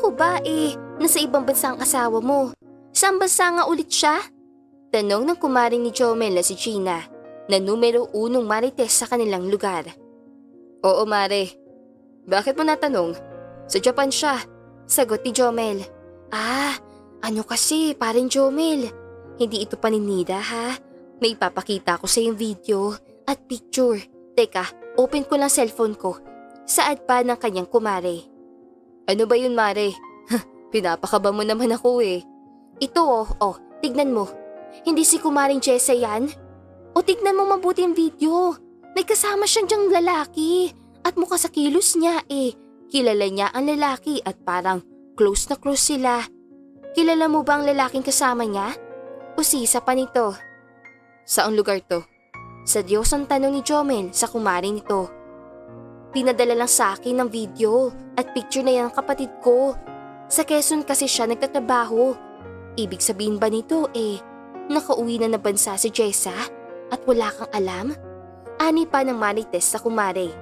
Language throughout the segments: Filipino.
Ko ba eh, nasa ibang bansa ang asawa mo? Saan bansa nga ulit siya? Tanong ng kumaring ni Jomel na si Gina, na numero unong marites sa kanilang lugar. Oo, Mare. Bakit mo natanong? Sa Japan siya. Sagot ni Jomel. Ah, ano kasi, parin Jomel. Hindi ito paninira ha. May ipapakita ko sa yung video at picture. Teka, open ko lang cellphone ko. Saad pa ng kanyang kumare. Ano ba yun, Mare? Pinapakaba mo naman ako eh. Ito oh, oh, tignan mo. Hindi si kumaring Jessa yan? O tignan mo mabuti ang video. May kasama siyang diyang lalaki. At mukha sa kilos niya eh. Kilala niya ang lalaki at parang close na close sila. Kilala mo ba ang lalaking kasama niya? O si isa pa nito? Saang lugar to? Sa Diyos ang tanong ni Jomel sa kumaring nito. Pinadala lang sa akin ng video at picture na yan ng kapatid ko. Sa Quezon kasi siya nagtatrabaho. Ibig sabihin ba nito eh, nakauwi na na bansa si Jessa at wala kang alam? Ani pa ng marites sa kumare.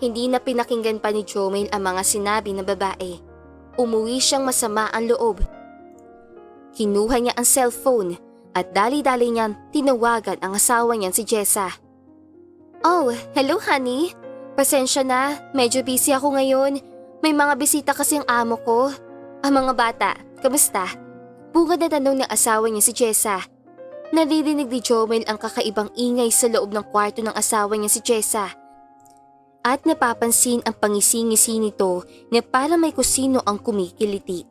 Hindi na pinakinggan pa ni Jomel ang mga sinabi ng babae. Umuwi siyang masama ang loob. Kinuha niya ang cellphone at dali-dali niyan tinawagan ang asawa niyan si Jessa. Oh, hello honey. Pasensya na, medyo busy ako ngayon. May mga bisita kasi ang amo ko. Ang mga bata, kamusta? Bungad na tanong ng asawa niya si Jessa. Naririnig ni Joel ang kakaibang ingay sa loob ng kwarto ng asawa niya si Jessa. At napapansin ang pangisingisi nito na para may kusino ang kumikiliti.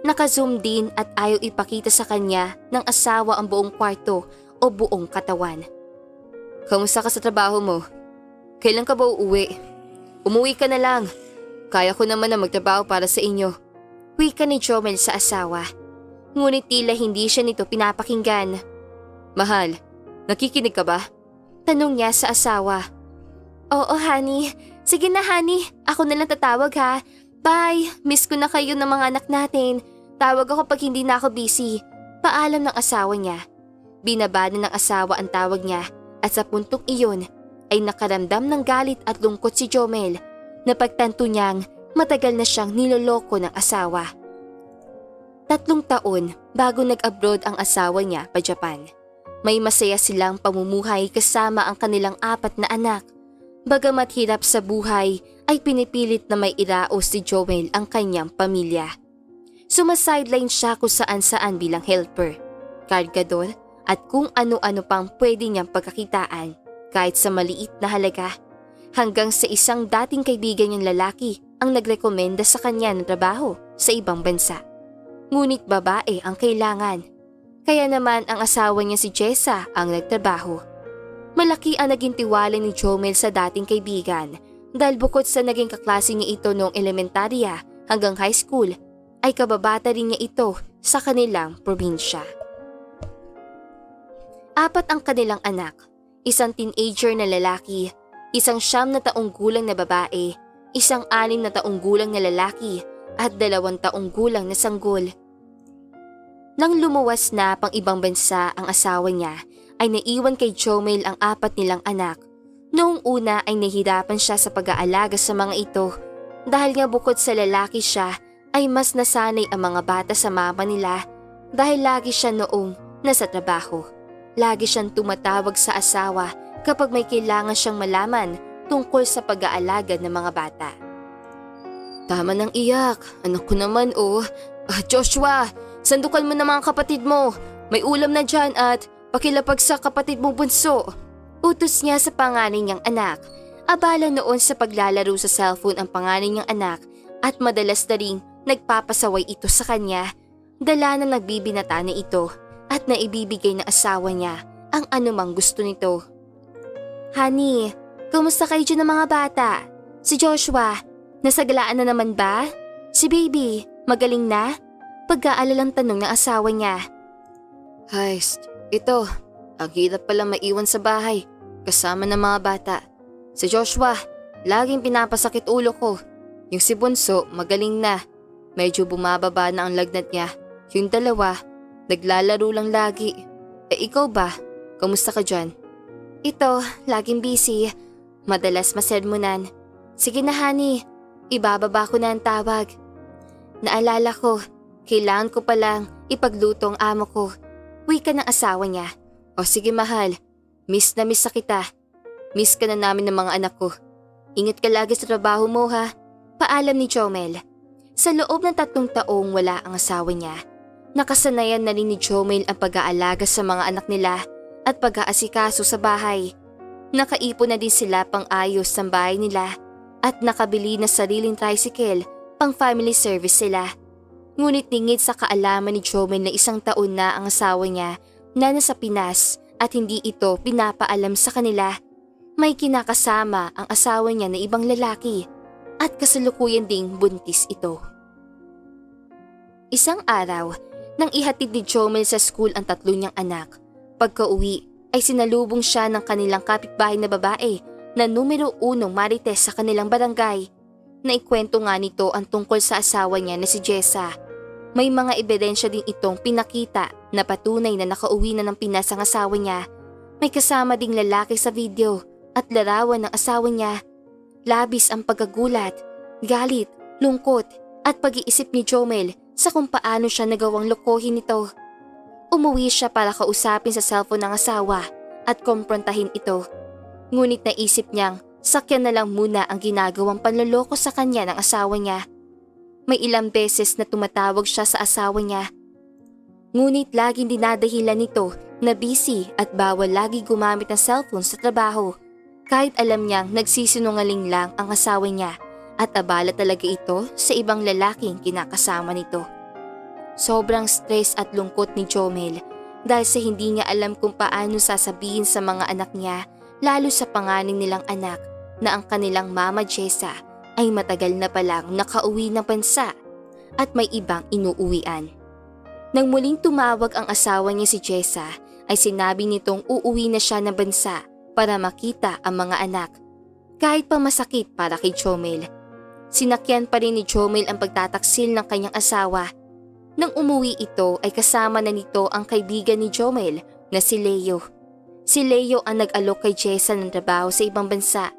Nakazoom din at ayaw ipakita sa kanya ng asawa ang buong kwarto o buong katawan. Kamusta ka sa trabaho mo? Kailan ka ba uuwi? Umuwi ka na lang. Kaya ko naman na magtrabaho para sa inyo. Wika ni Jomel sa asawa. Ngunit tila hindi siya nito pinapakinggan. Mahal, nakikinig ka ba? Tanong niya sa asawa. Oo, honey. Sige na, honey. Ako na lang tatawag ha. Bye. Miss ko na kayo ng mga anak natin. Tawag ako pag hindi na ako busy. Paalam ng asawa niya. Binabada ng asawa ang tawag niya at sa puntong iyon ay nakaramdam ng galit at lungkot si Jomel na pagtanto niyang matagal na siyang niloloko ng asawa. Tatlong taon bago nag-abroad ang asawa niya pa Japan. May masaya silang pamumuhay kasama ang kanilang apat na anak. Bagamat hirap sa buhay, ay pinipilit na may iraos si Joel ang kanyang pamilya. Sumasideline siya kung saan-saan bilang helper, kargador at kung ano-ano pang pwede niyang pagkakitaan kahit sa maliit na halaga. Hanggang sa isang dating kaibigan niyang lalaki ang nagrekomenda sa kanya ng trabaho sa ibang bansa. Ngunit babae ang kailangan. Kaya naman ang asawa niya si Jessa ang nagtrabaho. Malaki ang naging tiwala ni Jomel sa dating kaibigan dahil bukod sa naging kaklase niya ito noong elementarya hanggang high school ay kababata rin niya ito sa kanilang probinsya. Apat ang kanilang anak, isang teenager na lalaki, isang siyam na taong gulang na babae, isang anim na taong gulang na lalaki at dalawang taong gulang na sanggol. Nang lumuwas na pang ibang bansa ang asawa niya, ay naiwan kay Jomel ang apat nilang anak. Noong una ay nahirapan siya sa pag-aalaga sa mga ito dahil nga bukod sa lalaki siya ay mas nasanay ang mga bata sa mama nila dahil lagi siya noong nasa trabaho. Lagi siyang tumatawag sa asawa kapag may kailangan siyang malaman tungkol sa pag-aalaga ng mga bata. Tama ng iyak, anak ko naman oh. Ah, Joshua, sandukan mo na mga kapatid mo. May ulam na dyan at pakilapag sa kapatid mo bunso. Utos niya sa panganay niyang anak. Abala noon sa paglalaro sa cellphone ang panganay niyang anak at madalas na ring nagpapasaway ito sa kanya. Dala na nagbibinata na ito at naibibigay ng asawa niya ang anumang gusto nito. Honey, kumusta kayo dyan ng mga bata? Si Joshua, nasagalaan na naman ba? Si baby, magaling na? Pag-aalalang tanong ng asawa niya. Heist, ito, ang hirap pala maiwan sa bahay kasama ng mga bata. Si Joshua, laging pinapasakit ulo ko. Yung si Bunso, magaling na. Medyo bumababa na ang lagnat niya. Yung dalawa, naglalaro lang lagi. Eh ikaw ba? Kamusta ka dyan? Ito, laging busy. Madalas masermonan. Sige na honey, ibababa ko na ang tawag. Naalala ko, kailangan ko palang ipagluto ang amo ko. Wika ng asawa niya. O sige mahal, miss na miss sa kita. Miss ka na namin ng mga anak ko. Ingat ka lagi sa trabaho mo ha. Paalam ni Jomel. Sa loob ng tatlong taong wala ang asawa niya. Nakasanayan na rin ni Jomel ang pag-aalaga sa mga anak nila at pag-aasikaso sa bahay. Nakaipon na din sila pang ayos ng bahay nila at nakabili na sariling tricycle pang family service sila. Ngunit tingid sa kaalaman ni Jomel na isang taon na ang asawa niya na nasa Pinas at hindi ito pinapaalam sa kanila. May kinakasama ang asawa niya na ibang lalaki at kasalukuyan ding buntis ito. Isang araw, nang ihatid ni Jomel sa school ang tatlo niyang anak, pagka-uwi ay sinalubong siya ng kanilang kapitbahay na babae na numero unong marites sa kanilang barangay. Naikwento nga nito ang tungkol sa asawa niya na si Jessa. May mga ebidensya din itong pinakita na patunay na nakauwi na ng Pinas ang asawa niya. May kasama ding lalaki sa video at larawan ng asawa niya. Labis ang pagkagulat, galit, lungkot at pag-iisip ni Jomel sa kung paano siya nagawang lokohin ito. Umuwi siya para kausapin sa cellphone ng asawa at komprontahin ito. Ngunit naisip niyang sakyan na lang muna ang ginagawang panloloko sa kanya ng asawa niya. May ilang beses na tumatawag siya sa asawa niya. Ngunit laging dinadahilan nito na busy at bawal lagi gumamit ng cellphone sa trabaho. Kahit alam niyang nagsisinungaling lang ang asawa niya at abala talaga ito sa ibang lalaking kinakasama nito. Sobrang stress at lungkot ni Jomel dahil sa hindi niya alam kung paano sasabihin sa mga anak niya lalo sa panganing nilang anak na ang kanilang mama Jessa ay matagal na palang nakauwi ng bansa at may ibang inuuwian. Nang muling tumawag ang asawa niya si Jessa ay sinabi nitong uuwi na siya ng bansa para makita ang mga anak. Kahit pa masakit para kay Jomel. Sinakyan pa rin ni Jomel ang pagtataksil ng kanyang asawa. Nang umuwi ito ay kasama na nito ang kaibigan ni Jomel na si Leo. Si Leo ang nag-alok kay Jessa ng trabaho sa ibang bansa.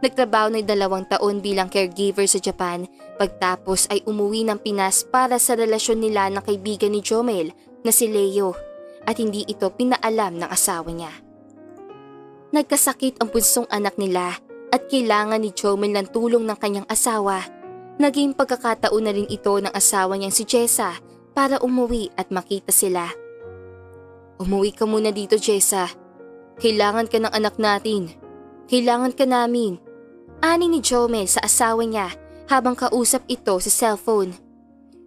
Nagtrabaho na dalawang taon bilang caregiver sa Japan pagtapos ay umuwi ng Pinas para sa relasyon nila ng kaibigan ni Jomel na si Leo at hindi ito pinaalam ng asawa niya. Nagkasakit ang punsong anak nila at kailangan ni Jomel ng tulong ng kanyang asawa. Naging pagkakataon na rin ito ng asawa niyang si Jessa para umuwi at makita sila. Umuwi ka muna dito, Jessa. Kailangan ka ng anak natin. Kailangan ka namin. Ani ni Jomel sa asawa niya habang kausap ito sa cellphone.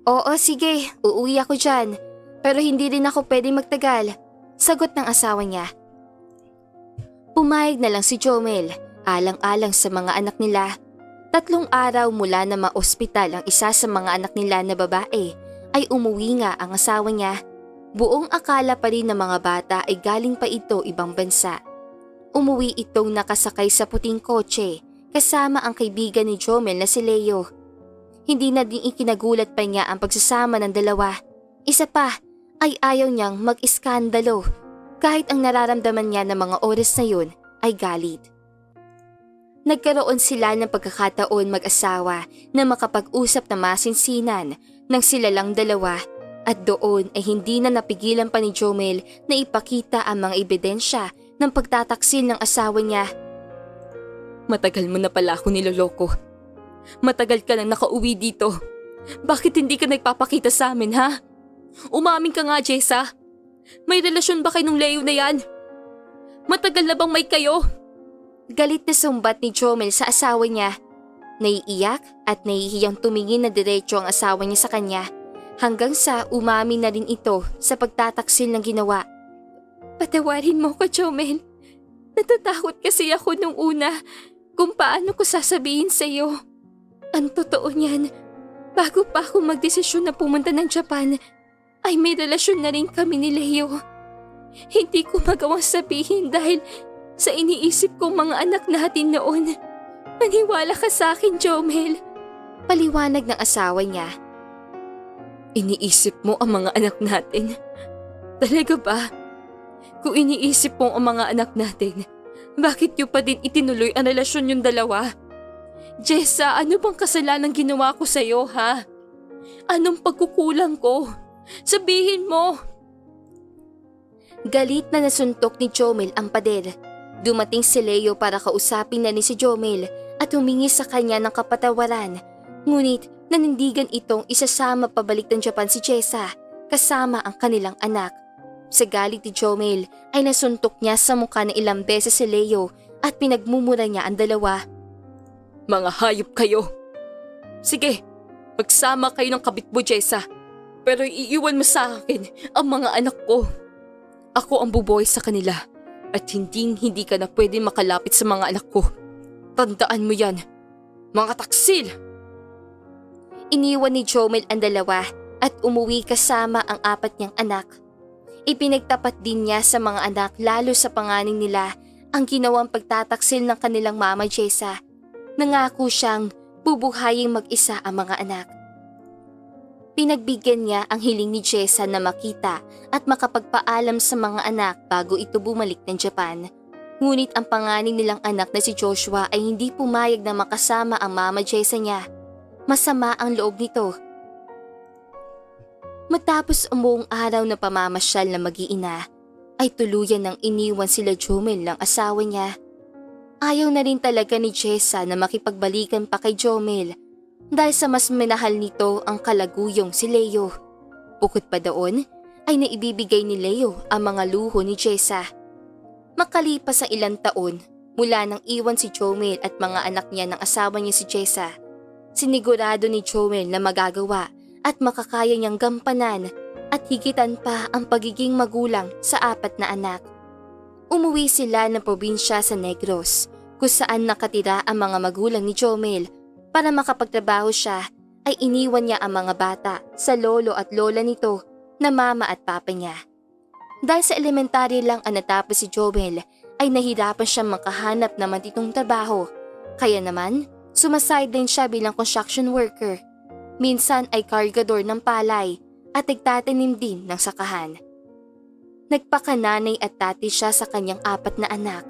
Oo, sige. Uuwi ako dyan. Pero hindi rin ako pwede magtagal. Sagot ng asawa niya. Pumayag na lang si Jomel, alang-alang sa mga anak nila. Tatlong araw mula na ma-ospital ang isa sa mga anak nila na babae, ay umuwi nga ang asawa niya. Buong akala pa rin ng mga bata ay galing pa ito ibang bansa. Umuwi itong nakasakay sa puting kotse kasama ang kaibigan ni Jomel na si Leo. Hindi na din ikinagulat pa niya ang pagsasama ng dalawa. Isa pa ay ayaw niyang mag-iskandalo kahit ang nararamdaman niya ng mga oras na yun ay galit. Nagkaroon sila ng pagkakataon mag-asawa na makapag-usap na masinsinan ng sila lang dalawa at doon ay hindi na napigilan pa ni Jomel na ipakita ang mga ebidensya ng pagtataksil ng asawa niya. Matagal mo na pala ako niloloko. Matagal ka nang nakauwi dito. Bakit hindi ka nagpapakita sa amin ha? Umamin ka nga Jessa. May relasyon ba kay nung Leo na yan? Matagal na bang may kayo? Galit na sumbat ni Jomel sa asawa niya. Naiiyak at nahihiyang tumingin na diretso ang asawa niya sa kanya hanggang sa umamin na rin ito sa pagtataksil ng ginawa. Patawarin mo ko, Jomel. Natatakot kasi ako nung una kung paano ko sasabihin sa iyo. Ang totoo niyan, bago pa ako magdesisyon na pumunta ng Japan, ay may relasyon na rin kami ni Leo. Hindi ko magawang sabihin dahil sa iniisip kong mga anak natin noon. Maniwala ka sa akin, Jomel. Paliwanag ng asawa niya. Iniisip mo ang mga anak natin? Talaga ba? Kung iniisip mo ang mga anak natin, bakit niyo pa din itinuloy ang relasyon yung dalawa? Jessa, ano bang kasalanan ginawa ko sa'yo, ha? Anong pagkukulang ko? Sabihin mo! Galit na nasuntok ni Jomel ang pader. Dumating si Leo para kausapin na ni si Jomel at humingi sa kanya ng kapatawaran. Ngunit nanindigan itong isasama pabalik ng Japan si Jessa kasama ang kanilang anak. Sa galit ni Jomel ay nasuntok niya sa mukha ng ilang beses si Leo at pinagmumura niya ang dalawa. Mga hayop kayo! Sige, magsama kayo ng kabit mo, Jessa. Pero iiwan mo sa akin ang mga anak ko. Ako ang buboy sa kanila at hindi hindi ka na pwede makalapit sa mga anak ko. Tandaan mo yan, mga taksil! Iniwan ni Jomel ang dalawa at umuwi kasama ang apat niyang anak. Ipinagtapat din niya sa mga anak lalo sa panganing nila ang ginawang pagtataksil ng kanilang mama Jessa. Nangako siyang bubuhaying mag-isa ang mga anak. Pinagbigyan niya ang hiling ni Jessa na makita at makapagpaalam sa mga anak bago ito bumalik ng Japan. Ngunit ang panganing nilang anak na si Joshua ay hindi pumayag na makasama ang mama Jessa niya. Masama ang loob nito. Matapos umuong araw na pamamasyal na mag-iina, ay tuluyan ng iniwan sila Jomel ng asawa niya. Ayaw na rin talaga ni Jessa na makipagbalikan pa kay Jomel dahil sa mas minahal nito ang kalaguyong si Leo. Bukod pa doon, ay naibibigay ni Leo ang mga luho ni Jessa. Makalipas sa ilang taon, mula nang iwan si Jomel at mga anak niya ng asawa niya si Jessa, sinigurado ni Jomel na magagawa at makakaya niyang gampanan at higitan pa ang pagiging magulang sa apat na anak. Umuwi sila ng probinsya sa Negros kung saan nakatira ang mga magulang ni Jomel para makapagtrabaho siya ay iniwan niya ang mga bata sa lolo at lola nito na mama at papa niya. Dahil sa elementary lang ang natapos si Jomel ay nahirapan siyang makahanap ng matitong trabaho kaya naman sumaside siya bilang construction worker. Minsan ay kargador ng palay at nagtatanim din ng sakahan. Nagpakananay at tati siya sa kanyang apat na anak.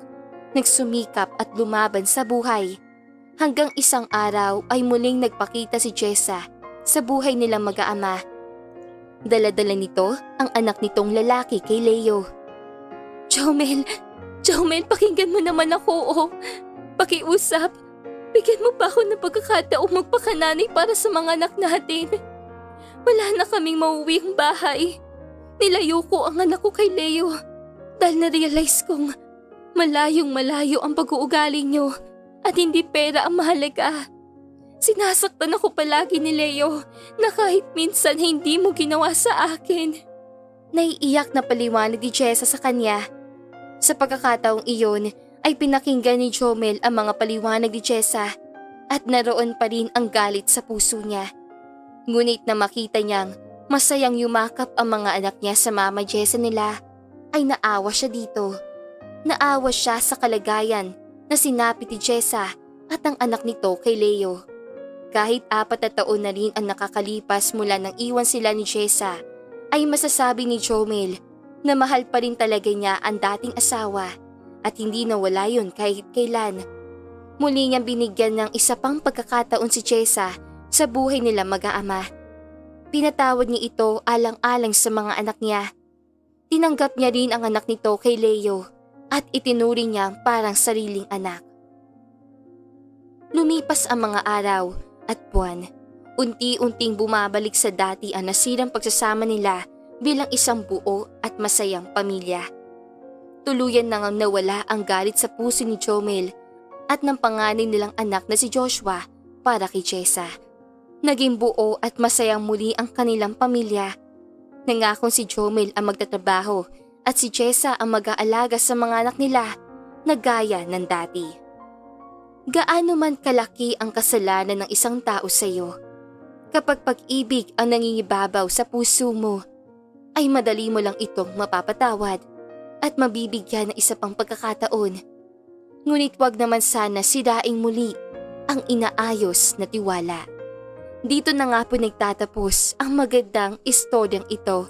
Nagsumikap at lumaban sa buhay. Hanggang isang araw ay muling nagpakita si Jessa sa buhay nilang mag-aama. Daladala nito ang anak nitong lalaki kay Leo. Jomel, Jomel, pakinggan mo naman ako, oh. Pakiusap. Bigyan mo pa ako ng pagkakataong magpakananay para sa mga anak natin. Wala na kaming mauwiang bahay. Nilayo ko ang anak ko kay Leo dahil na-realize kong malayong malayo ang pag-uugali niyo at hindi pera ang mahalaga. Sinasaktan ako palagi ni Leo na kahit minsan hindi mo ginawa sa akin. Naiiyak na paliwanag ni Jessa sa kanya. Sa pagkakataong iyon ay pinakinggan ni Jomel ang mga paliwanag ni Jessa at naroon pa rin ang galit sa puso niya. Ngunit na makita niyang masayang yumakap ang mga anak niya sa mama Jessa nila, ay naawa siya dito. Naawa siya sa kalagayan na sinapit ni Jessa at ang anak nito kay Leo. Kahit apat na taon na rin ang nakakalipas mula nang iwan sila ni Jessa, ay masasabi ni Jomel na mahal pa rin talaga niya ang dating asawa at hindi nawala yun kahit kailan. Muli niyang binigyan ng isa pang pagkakataon si Jessa sa buhay nila mag-aama. Pinatawad niya ito alang-alang sa mga anak niya. Tinanggap niya rin ang anak nito kay Leo at itinuring niya parang sariling anak. Lumipas ang mga araw at buwan. Unti-unting bumabalik sa dati ang nasirang pagsasama nila bilang isang buo at masayang pamilya. Tuluyan nang nawala ang galit sa puso ni Jomel at ng panganay nilang anak na si Joshua para kay Jessa. Naging buo at masayang muli ang kanilang pamilya. Nangakong si Jomel ang magtatrabaho at si Jessa ang mag-aalaga sa mga anak nila na gaya ng dati. Gaano man kalaki ang kasalanan ng isang tao sa iyo, kapag pag-ibig ang nangingibabaw sa puso mo, ay madali mo lang itong mapapatawad at mabibigyan ng isa pang pagkakataon. Ngunit wag naman sana siraing muli ang inaayos na tiwala. Dito na nga po nagtatapos ang magandang istoryang ito.